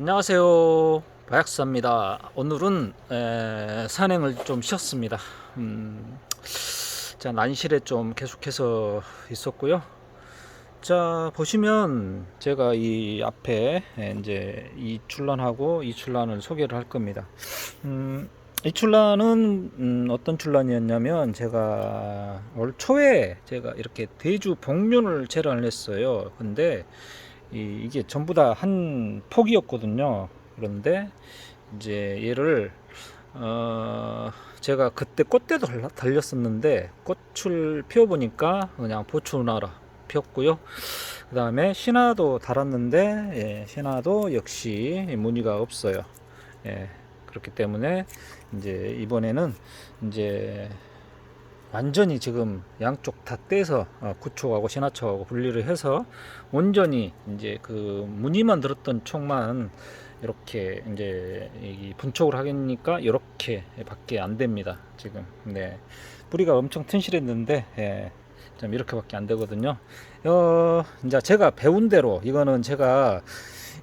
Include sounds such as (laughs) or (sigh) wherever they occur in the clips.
안녕하세요. 바약사입니다. 오늘은 에, 산행을 좀 쉬었습니다. 음, 자 난실에 좀 계속해서 있었고요. 자 보시면 제가 이 앞에 에, 이제 이 출란하고 이 출란을 소개를 할 겁니다. 음, 이 출란은 음, 어떤 출란이었냐면 제가 올 초에 제가 이렇게 대주 복륜을 체란을 했어요. 근데 이, 이게 전부 다 한 폭이었거든요. 그런데 이제 얘를 어 제가 그때 꽃대도 달렸었는데 꽃을 피워보니까 그냥 보추나라 피었고요. 그 다음에 신화도 달았는데 예, 신화도 역시 무늬가 없어요. 예, 그렇기 때문에 이제 이번에는 이제 완전히 지금 양쪽 다 떼서 어, 구촉하고 신화촉하고 분리를 해서 온전히 이제 그 무늬만 들었던 촉만 이렇게 이제 이 분촉을 하니까 이렇게 밖에 안 됩니다 지금. 네. 뿌리가 엄청 튼실했는데 예, 좀 이렇게밖에 안 되거든요. 어 이제 제가 배운 대로 이거는 제가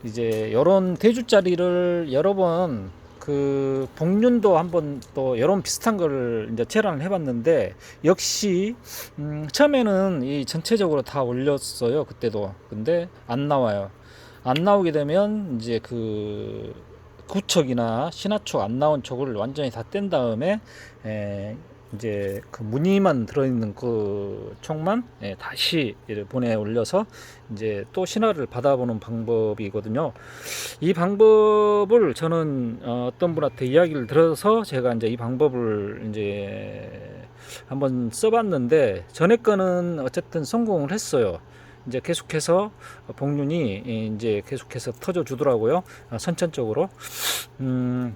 이제 이런 대주짜리를 여러 번 그 복륜도 한번 또 여러 번 비슷한 거를 이제 체란을 해봤는데 역시 음, 처음에는 이 전체적으로 다 올렸어요 그때도. 근데 안 나와요. 안 나오게 되면 이제 그 구척이나 신화촉 안 나온 촉을 완전히 다 뗀 다음에 에, 이제 그 무늬만 들어있는 그 촉만 예, 다시 보내 올려서 이제 또 신화를 받아보는 방법이거든요. 이 방법을 저는 어, 어떤 분한테 이야기를 들어서 제가 이제 이 방법을 이제 한번 써봤는데 전에 거는 어쨌든 성공을 했어요. 이제 계속해서 복륜이 이제 계속해서 터져 주더라고요. 아, 선천적으로. 음,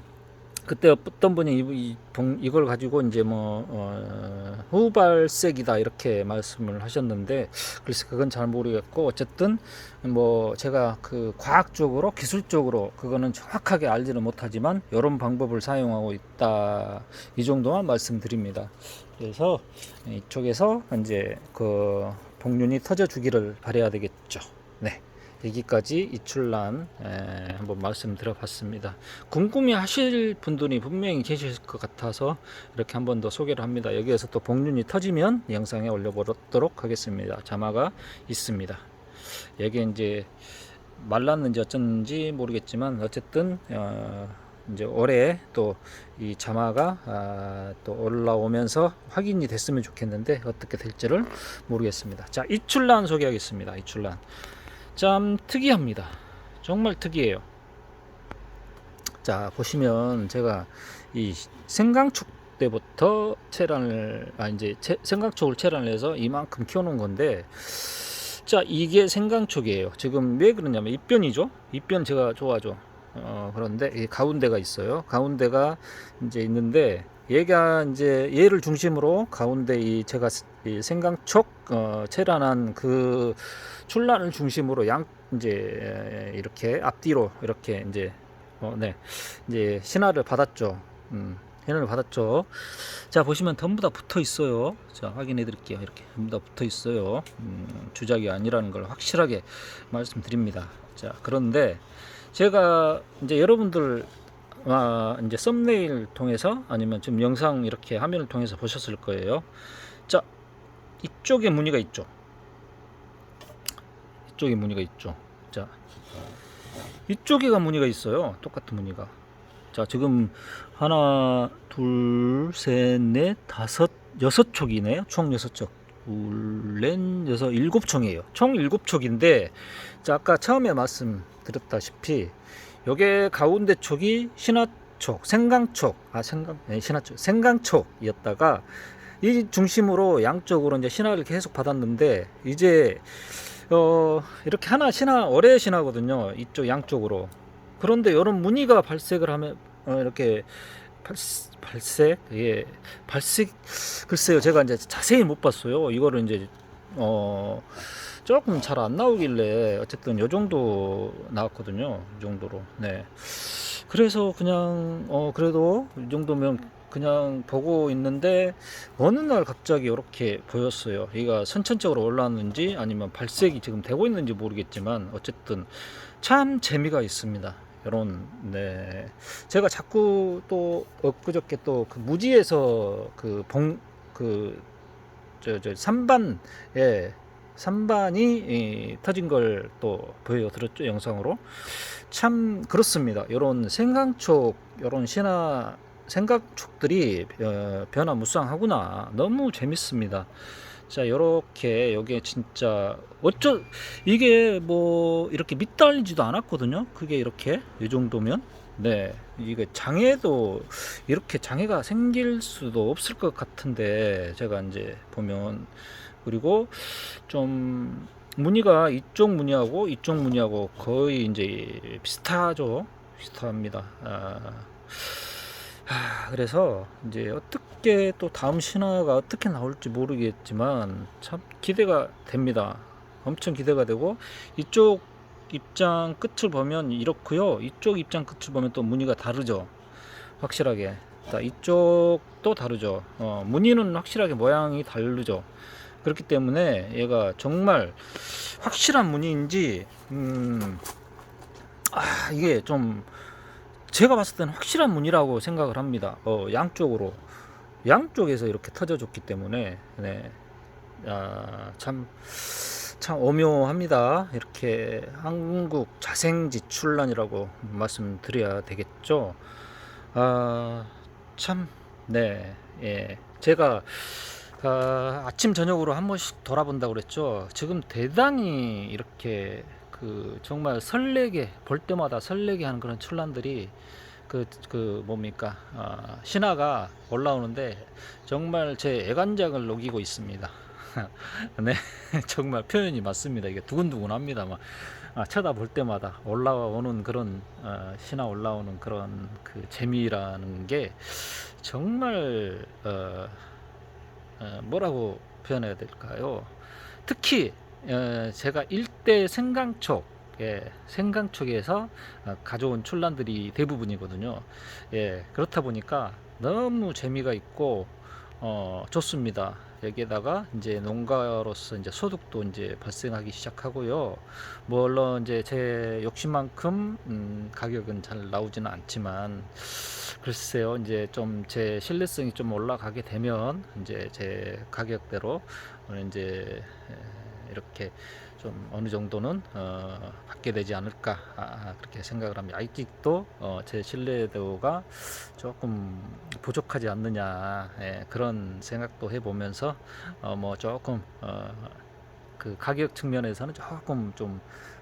그때 어떤 분이 이, 이, 봉- 이걸 가지고 이제 뭐 어, 후발색이다 이렇게 말씀을 하셨는데 글쎄 그건 잘 모르겠고 어쨌든 뭐 제가 그 과학적으로 기술적으로 그거는 정확하게 알지는 못하지만 이런 방법을 사용하고 있다 이 정도만 말씀드립니다. 그래서 이쪽에서 이제 그 복륜이 터져 주기를 바래야 되겠죠. 네. 여기까지 이출란 에, 한번 말씀드려봤습니다. 궁금해 하실 분들이 분명히 계실 것 같아서 이렇게 한 번 더 소개를 합니다. 여기에서 또 복륜이 터지면 영상에 올려보도록 하겠습니다. 자마가 있습니다. 여기 이제 말랐는지 어쩐지 모르겠지만 어쨌든 어, 이제 올해 또 이 자마가 아, 또 올라오면서 확인이 됐으면 좋겠는데 어떻게 될지를 모르겠습니다. 자 이출란 소개하겠습니다. 이출란 참 특이합니다. 정말 특이해요. 자 보시면 제가 이 생강촉 때부터 체란을 아 이제 채, 생강촉을 체란을 해서 이만큼 키워 놓은 건데 자 이게 생강촉이에요. 지금 왜 그러냐면 입변이죠. 입변 제가 좋아하죠. 어 그런데 이 가운데가 있어요. 가운데가 이제 있는데 얘가 이제 얘를 중심으로 가운데 이 제가 스- 이 생강촉 어, 체란한 그 출란을 중심으로 양 이제 이렇게 앞뒤로 이렇게 이제 어, 네 이제 신화를 받았죠. 음, 신화를 받았죠. 자 보시면 전부 다 붙어 있어요. 자 확인해 드릴게요. 이렇게 전부 다 붙어 있어요. 음, 주작이 아니라는 걸 확실하게 말씀드립니다. 자 그런데 제가 이제 여러분들 아, 이제 썸네일 통해서 아니면 지금 영상 이렇게 화면을 통해서 보셨을 거예요. 자 이쪽에 무늬가 있죠. 이쪽에 무늬가 있죠. 자, 이쪽에가 무늬가 있어요. 똑같은 무늬가. 자, 지금 하나, 둘, 셋, 넷, 다섯, 여섯 촉이네요. 총 여섯 촉. 둘, 넷, 여섯, 일곱 총이에요. 총 일곱 촉인데, 자, 아까 처음에 말씀드렸다시피, 요게 가운데 촉이 신화촉, 생강촉, 아, 생강, 네, 신화촉, 생강촉이었다가, 이 중심으로 양쪽으로 이제 신화를 계속 받았는데, 이제 어, 이렇게 하나 신화 어뢰 신화거든요. 이쪽 양쪽으로. 그런데 이런 무늬가 발색을 하면 어, 이렇게 발, 발색 예 발색 글쎄요 제가 이제 자세히 못 봤어요. 이거를 이제 어 조금 잘 안 나오길래 어쨌든 요 정도 나왔거든요. 이 정도로 네. 그래서 그냥 어 그래도 이 정도면 그냥 보고 있는데 어느 날 갑자기 이렇게 보였어요. 얘가 선천적으로 올라왔는지 아니면 발색이 지금 되고 있는지 모르겠지만 어쨌든 참 재미가 있습니다. 이런 네 제가 자꾸 또 엊그저께 또 그 무지에서 그 봉 그 저저 산반에 산반이 이, 터진 걸 또 보여드렸죠 영상으로. 참 그렇습니다. 이런 생강촉 이런 신화 생강촉들이 어, 변화무쌍하구나. 너무 재밌습니다. 자 요렇게 여기에 진짜 어쩌 이게 뭐 이렇게 밑달리지도 않았거든요. 그게 이렇게 이 정도면 네. 이게 장애도 이렇게 장애가 생길 수도 없을 것 같은데 제가 이제 보면 그리고 좀 무늬가 이쪽 무늬하고 이쪽 무늬하고 거의 이제 비슷하죠. 비슷합니다. 아, 아, 그래서 이제 어떻게 또 다음 신화가 어떻게 나올지 모르겠지만 참 기대가 됩니다. 엄청 기대가 되고 이쪽 입장 끝을 보면 이렇고요. 이쪽 입장 끝을 보면 또 무늬가 다르죠. 확실하게. 자, 이쪽도 다르죠. 어, 무늬는 확실하게 모양이 다르죠. 그렇기 때문에 얘가 정말 확실한 무늬인지 음, 아, 이게 좀 제가 봤을 때는 확실한 문이라고 생각을 합니다. 어, 양쪽으로 양쪽에서 이렇게 터져줬기 때문에 네. 아, 참, 참 오묘합니다. 이렇게 한국 자생지출란이라고 말씀드려야 되겠죠. 아, 참, 네, 예, 제가 아, 아침 저녁으로 한 번씩 돌아본다고 그랬죠. 지금 대단히 이렇게 그 정말 설레게 볼 때마다 설레게 하는 그런 출란들이 그, 그 뭡니까 아, 신화가 올라오는데 정말 제 애간장을 녹이고 있습니다. (laughs) 네 (laughs) 정말 표현이 맞습니다. 이게 두근두근합니다. 막 아, 쳐다볼 때마다 올라오는 그런 어, 신화 올라오는 그런 그 재미라는 게 정말 어, 어, 뭐라고 표현해야 될까요? 특히 어, 제가 일대 생강촉 예, 생강촉에서 어, 가져온 출란들이 대부분이거든요. 예, 그렇다 보니까 너무 재미가 있고 어, 좋습니다. 여기에다가 이제 농가로서 이제 소득도 이제 발생하기 시작하고요. 물론 이제 제 욕심만큼 음, 가격은 잘 나오지는 않지만 글쎄요, 이제 좀 제 신뢰성이 좀 올라가게 되면 이제 제 가격대로 이제 이렇게 좀 어느 정도는 어, 받게 되지 않을까 아, 그렇게 생각을 합니다. 아직도 어, 제 신뢰도가 조금 부족하지 않느냐 예, 그런 생각도 해보면서 어, 뭐 조금 어, 그 가격 측면에서는 조금 좀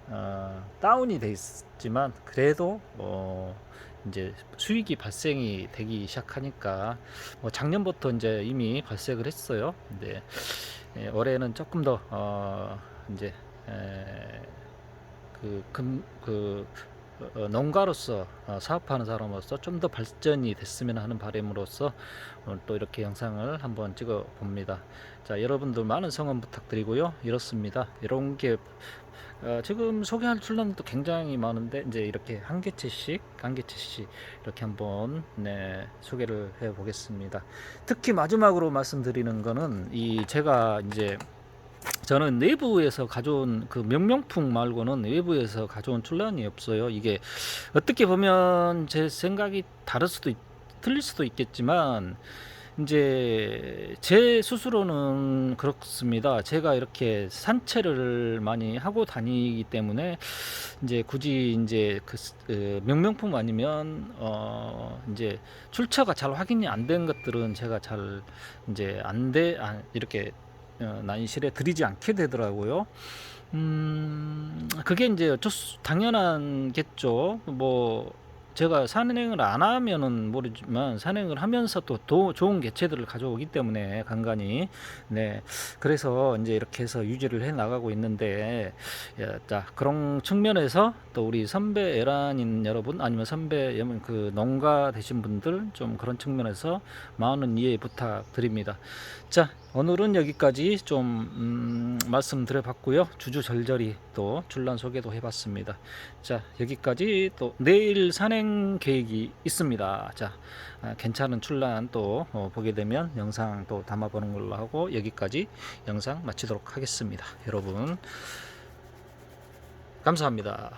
어, 다운이 돼 있지만 그래도 어, 이제 수익이 발생이 되기 시작하니까 뭐 작년부터 이제 이미 발생을 했어요. 근데 예, 올해는 조금 더 어, 이제 에, 그, 금, 그 어, 농가로서 어, 사업하는 사람으로서 좀 더 발전이 됐으면 하는 바람으로서 오늘 또 이렇게 영상을 한번 찍어 봅니다. 자, 여러분들 많은 성원 부탁드리고요. 이렇습니다. 이런 게 어, 지금 소개할 출란도 굉장히 많은데 이제 이렇게 한 개체씩 한 개체씩 이렇게 한번 네, 소개를 해 보겠습니다. 특히 마지막으로 말씀드리는 거는 이 제가 이제 저는 내부에서 가져온 그 명명품 말고는 외부에서 가져온 출란이 없어요. 이게 어떻게 보면 제 생각이 다를 수도 있, 틀릴 수도 있겠지만 이제 제 스스로는 그렇습니다. 제가 이렇게 산책을 많이 하고 다니기 때문에 이제 굳이 이제 그, 그 명명품 아니면 어 이제 출처가 잘 확인이 안 된 것들은 제가 잘 이제 안돼 아, 이렇게 어, 난실에 들이지 않게 되더라고요. 음, 그게 이제 당연한겠죠. 뭐, 제가 산행을 안 하면은 모르지만 산행을 하면서 또 도, 좋은 개체들을 가져오기 때문에 간간히 네 그래서 이제 이렇게 해서 유지를 해 나가고 있는데 야, 자 그런 측면에서 또 우리 선배 에란인 여러분 아니면 선배 그 농가 되신 분들 좀 그런 측면에서 많은 이해 부탁드립니다. 자 오늘은 여기까지 좀 음, 말씀드려봤고요. 주주절절히 또 출란 소개도 해봤습니다. 자 여기까지 또 내일 산행 계획이 있습니다. 자 아, 괜찮은 출란 또 어, 보게 되면 영상 또 담아보는 걸로 하고 여기까지 영상 마치도록 하겠습니다. 여러분 감사합니다.